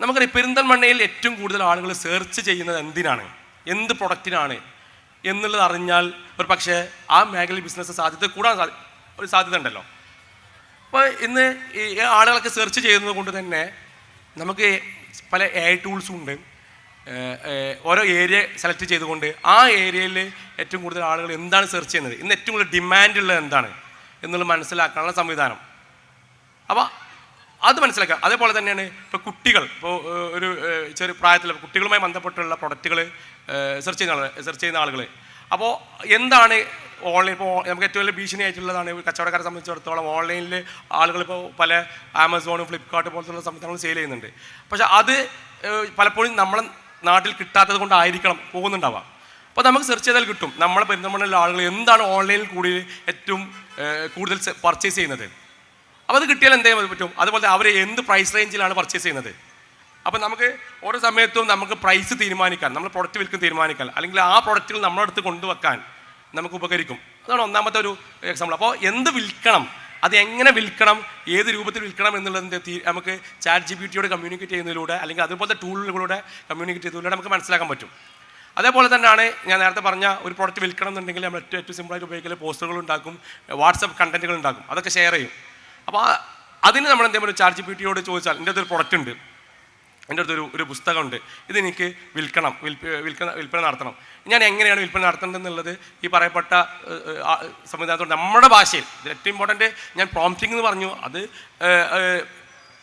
നമുക്കറിയാം പെരിന്തൽമണ്ണയിൽ ഏറ്റവും കൂടുതൽ ആളുകൾ സെർച്ച് ചെയ്യുന്നത് എന്തിനാണ്? എന്ത് പ്രൊഡക്റ്റിനാണ് എന്നുള്ളത് അറിഞ്ഞാൽ ഒരു പക്ഷേ ആ മേഖലയിൽ ബിസിനസ് സാധ്യത കൂടാൻ ഒരു സാധ്യത ഉണ്ടല്ലോ. അപ്പോൾ ഇന്ന് ഈ ആളുകളൊക്കെ സെർച്ച് ചെയ്യുന്നത് കൊണ്ട് തന്നെ നമുക്ക് പല എ ടൂൾസും ഉണ്ട്. ഓരോ ഏരിയ സെലക്ട് ചെയ്തുകൊണ്ട് ആ ഏരിയയിൽ ഏറ്റവും കൂടുതൽ ആളുകൾ എന്താണ് സെർച്ച് ചെയ്യുന്നത്? ഇന്ന് ഏറ്റവും കൂടുതൽ ഡിമാൻഡ് ഉള്ളത് എന്താണ്? എന്നുള്ളത് മനസ്സിലാക്കാനുള്ള സംവിധാനം. അപ്പോൾ അത് മനസ്സിലാക്കുക. അതേപോലെ തന്നെയാണ് ഇപ്പോൾ കുട്ടികൾ ഇപ്പോൾ ഒരു ചെറിയ പ്രായത്തിൽ കുട്ടികളുമായി ബന്ധപ്പെട്ടുള്ള പ്രൊഡക്റ്റുകൾ സെർച്ച് ചെയ്യുന്ന ആളുകൾ സെർച്ച് ചെയ്യുന്ന ആളുകൾ അപ്പോൾ എന്താണ് ഓൺലൈൻ ഇപ്പോൾ നമുക്ക് ഏറ്റവും വലിയ ഭീഷണി ആയിട്ടുള്ളതാണ് കച്ചവടക്കാരെ സംബന്ധിച്ചിടത്തോളം ഓൺലൈനിൽ ആളുകൾ ഇപ്പോൾ പല ആമസോണും ഫ്ലിപ്കാർട്ട് പോലത്തുള്ള സംവിധാനങ്ങൾ സെയിൽ ചെയ്യുന്നുണ്ട്. പക്ഷെ അത് പലപ്പോഴും നമ്മളെ നാട്ടിൽ കിട്ടാത്തത് കൊണ്ടായിരിക്കണം പോകുന്നുണ്ടാവാം. അപ്പോൾ നമുക്ക് സെർച്ച് ചെയ്താൽ കിട്ടും. നമ്മളെ പെരുന്തമണ്ണിലുള്ള ആളുകൾ എന്താണ് ഓൺലൈനിൽ കൂടി ഏറ്റവും കൂടുതൽ പർച്ചേസ് ചെയ്യുന്നത്? അപ്പോൾ അത് കിട്ടിയാൽ എന്തേ പറ്റും? അതുപോലെ അവർ എന്ത് പ്രൈസ് റേഞ്ചിലാണ് പർച്ചേസ് ചെയ്യുന്നത്? അപ്പോൾ നമുക്ക് ഓരോ സമയത്തും നമുക്ക് പ്രൈസ് തീരുമാനിക്കാൻ നമ്മൾ പ്രൊഡക്റ്റ് വിൽക്കും തീരുമാനിക്കാൻ അല്ലെങ്കിൽ ആ പ്രൊഡക്റ്റുകൾ നമ്മുടെ അടുത്ത് കൊണ്ടുവെക്കാൻ നമുക്ക് ഉപകരിക്കും. അതാണ് ഒന്നാമത്തെ ഒരു എക്സാമ്പിൾ അപ്പോൾ എന്ത് വിൽക്കണം? അത് എങ്ങനെ വിൽക്കണം? ഏത് രൂപത്തിൽ വിൽക്കണം എന്നുള്ളതിന്റെ നമുക്ക് ചാറ്റ് ജി ടിയോട് കമ്മ്യൂണിക്കേറ്റ് ചെയ്യുന്നതിലൂടെ അല്ലെങ്കിൽ അതുപോലത്തെ ടൂളുകളിലൂടെ കമ്മ്യൂണിക്കേറ്റ് ചെയ്തതിലൂടെ നമുക്ക് മനസ്സിലാക്കാൻ പറ്റും. അതേപോലെ തന്നെയാണ് ഞാൻ നേരത്തെ പറഞ്ഞ ഒരു പ്രോഡക്റ്റ് വിൽക്കണം എന്നുണ്ടെങ്കിൽ നമ്മൾ ഏറ്റവും ഏറ്റവും സിമ്പിളായിട്ട് ഉപയോഗിക്കൽ പോസ്റ്ററുകൾ ഉണ്ടാക്കും വാട്സപ്പ് കണ്ടന്റുകൾ ഉണ്ടാക്കും. അതൊക്കെ ഷെയർ ചെയ്യും. അപ്പോൾ അതിന് നമ്മൾ എന്തെങ്കിലും ചാർജ് ജി പി ടിയോട് ചോദിച്ചാൽ എന്റെ അടുത്തൊരു പ്രൊഡക്റ്റ് ഉണ്ട്. എന്റെ അടുത്തൊരു ഒരു പുസ്തകമുണ്ട്. ഇതെനിക്ക് വിൽക്കണം. വിൽക്കണ വിൽപ്പന നടത്തണം. ഞാൻ എങ്ങനെയാണ് വിൽപ്പന നടത്തേണ്ടതെന്നുള്ളത് ഈ പറയപ്പെട്ട സംവിധാനത്തോടെ നമ്മുടെ ഭാഷയിൽ. ഇത് ഏറ്റവും ഇമ്പോർട്ടന്റ് ഞാൻ പ്രോംപ്റ്റിംഗ് എന്ന് പറഞ്ഞു. അത്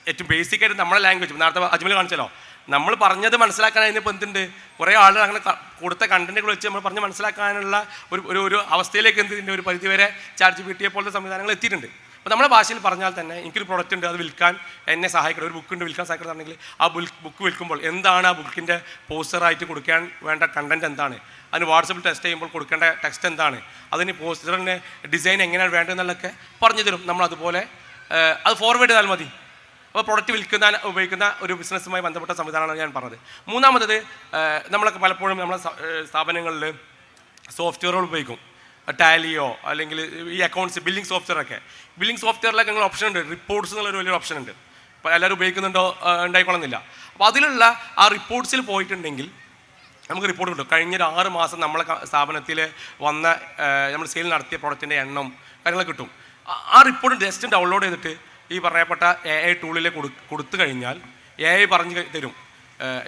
ഏറ്റവും ബേസിക് ആയിട്ട് നമ്മുടെ ലാംഗ്വേജ് നേരത്തെ അജ്മൽ കാണിച്ചല്ലോ. നമ്മൾ പറഞ്ഞത് മനസ്സിലാക്കാൻ അതിനിപ്പോൾ എന്തുണ്ട്? കുറേ ആളുകൾ അങ്ങനെ കൊടുത്ത കണ്ടന്റുകൾ വെച്ച് നമ്മൾ പറഞ്ഞ് മനസ്സിലാക്കാനുള്ള ഒരു ഒരു അവസ്ഥയിലേക്ക് എന്തിന്റെ ഒരു പരിധിവരെ ചാർജ് പി പോലത്തെ സംവിധാനങ്ങൾ എത്തിയിട്ടുണ്ട്. അപ്പോൾ നമ്മുടെ ഭാഷയിൽ പറഞ്ഞാൽ തന്നെ എനിക്കൊരു പ്രൊഡക്റ്റ് ഉണ്ട് അത് വിൽക്കാൻ എന്നെ സഹായിക്കണം ഒരു ബുക്ക് ഉണ്ട് വിൽക്കാൻ സഹായിക്കണമെന്നുണ്ടെങ്കിൽ ആ ബുക്ക് വിൽക്കുമ്പോൾ എന്താണ് ആ ബുക്കിന്റെ പോസ്റ്ററായിട്ട് കൊടുക്കാൻ വേണ്ട കണ്ടന്റ് എന്താണ്? അതിന് വാട്സപ്പിൽ ടെസ്റ്റ് ചെയ്യുമ്പോൾ കൊടുക്കേണ്ട ടെക്സ്റ്റ് എന്താണ്? അതിന് പോസ്റ്ററിന് ഡിസൈൻ എങ്ങനെയാണ് വേണ്ടതെന്നുള്ളതൊക്കെ പറഞ്ഞു തരും. നമ്മൾ അതുപോലെ അത് ഫോർവേഡ് ചെയ്താൽ മതി. അപ്പോൾ പ്രൊഡക്റ്റ് വിൽക്കുന്ന ഉപയോഗിക്കുന്ന ഒരു ബിസിനസ്സുമായി ബന്ധപ്പെട്ട സംവിധാനമാണ് ഞാൻ പറഞ്ഞത്. മൂന്നാമത്തത് നമ്മളൊക്കെ പലപ്പോഴും നമ്മുടെ സ്ഥാപനങ്ങളിൽ സോഫ്റ്റ്വെയറുകൾ ഉപയോഗിക്കും. ടാലിയോ അല്ലെങ്കിൽ ഈ അക്കൗണ്ട്സ് ബില്ലിംഗ് സോഫ്റ്റ്വെയർ ഒക്കെ. ബില്ലിംഗ് സോഫ്റ്റ്വെയറിലൊക്കെ നിങ്ങൾ ഓപ്ഷൻ ഉണ്ട്. റിപ്പോർട്ട്സ് എന്നുള്ളൊരു വലിയൊരു ഓപ്ഷൻ ഉണ്ട്. അപ്പോൾ എല്ലാവരും ഉപയോഗിക്കുന്നുണ്ടോ ഉണ്ടായിക്കൊള്ളുന്നില്ല അപ്പോൾ അതിലുള്ള ആ റിപ്പോർട്ട്സിൽ പോയിട്ടുണ്ടെങ്കിൽ നമുക്ക് റിപ്പോർട്ട് കിട്ടും. കഴിഞ്ഞ ഒരു ആറ് മാസം നമ്മളെ സ്ഥാപനത്തിൽ വന്ന നമ്മൾ സെയിൽ നടത്തിയ പ്രൊഡക്റ്റിന്റെ എണ്ണം കാര്യങ്ങളൊക്കെ കിട്ടും. ആ- റിപ്പോർട്ട് ജസ്റ്റ് ഡൗൺലോഡ് ചെയ്തിട്ട് ഈ പറയപ്പെട്ട എ ഐ ടൂളിൽ കൊടു കൊടുത്തു കഴിഞ്ഞാൽ എ ഐ പറഞ്ഞ് തരും.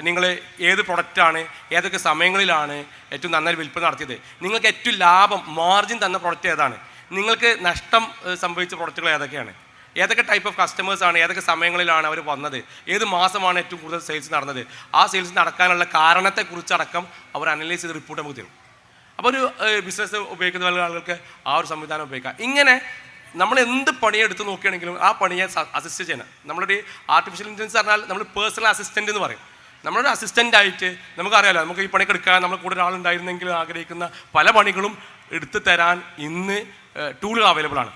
നിങ്ങൾ ഏത് പ്രൊഡക്റ്റാണ് ഏതൊക്കെ സമയങ്ങളിലാണ് ഏറ്റവും നന്നായി വിൽപ്പന നടത്തിയത്? നിങ്ങൾക്ക് ഏറ്റവും ലാഭം മാർജിൻ തന്ന പ്രൊഡക്റ്റ് ഏതാണ്? നിങ്ങൾക്ക് നഷ്ടം സംഭവിച്ച പ്രൊഡക്റ്റുകൾ ഏതൊക്കെയാണ്? ഏതൊക്കെ ടൈപ്പ് ഓഫ് കസ്റ്റമേഴ്സാണ് ഏതൊക്കെ സമയങ്ങളിലാണ് അവർ വന്നത്? ഏത് മാസമാണ് ഏറ്റവും കൂടുതൽ സെയിൽസ് നടന്നത്? ആ സെയിൽസ് നടക്കാനുള്ള കാരണത്തെക്കുറിച്ചടക്കം അവർ അനലൈസ് ചെയ്ത് റിപ്പോർട്ട് നമുക്ക് തരും. അപ്പോൾ ഒരു ബിസിനസ് ഉപയോഗിക്കുന്ന ആളുകൾക്ക് ആ ഒരു സംവിധാനം ഉപയോഗിക്കാം. ഇങ്ങനെ നമ്മൾ എന്ത് പണിയെടുത്ത് നോക്കുകയാണെങ്കിലും ആ പണിയെ അസിസ്റ്റ് ചെയ്യണം. നമ്മളൊരു ആർട്ടിഫിഷ്യൽ ഇന്റലിജൻസ് പറഞ്ഞാൽ നമ്മൾ പേഴ്സണൽ അസിസ്റ്റന്റ് എന്ന് പറയും. നമ്മളൊരു അസിസ്റ്റന്റ് ആയിട്ട് നമുക്കറിയാലോ നമുക്ക് ഈ പണിക്ക് എടുക്കാൻ നമ്മൾ കൂടെ ഒരാളുണ്ടായിരുന്നെങ്കിൽ ആഗ്രഹിക്കുന്ന പല പണികളും എടുത്തു തരാൻ ഇന്ന് ടൂളുകൾ അവൈലബിൾ ആണ്.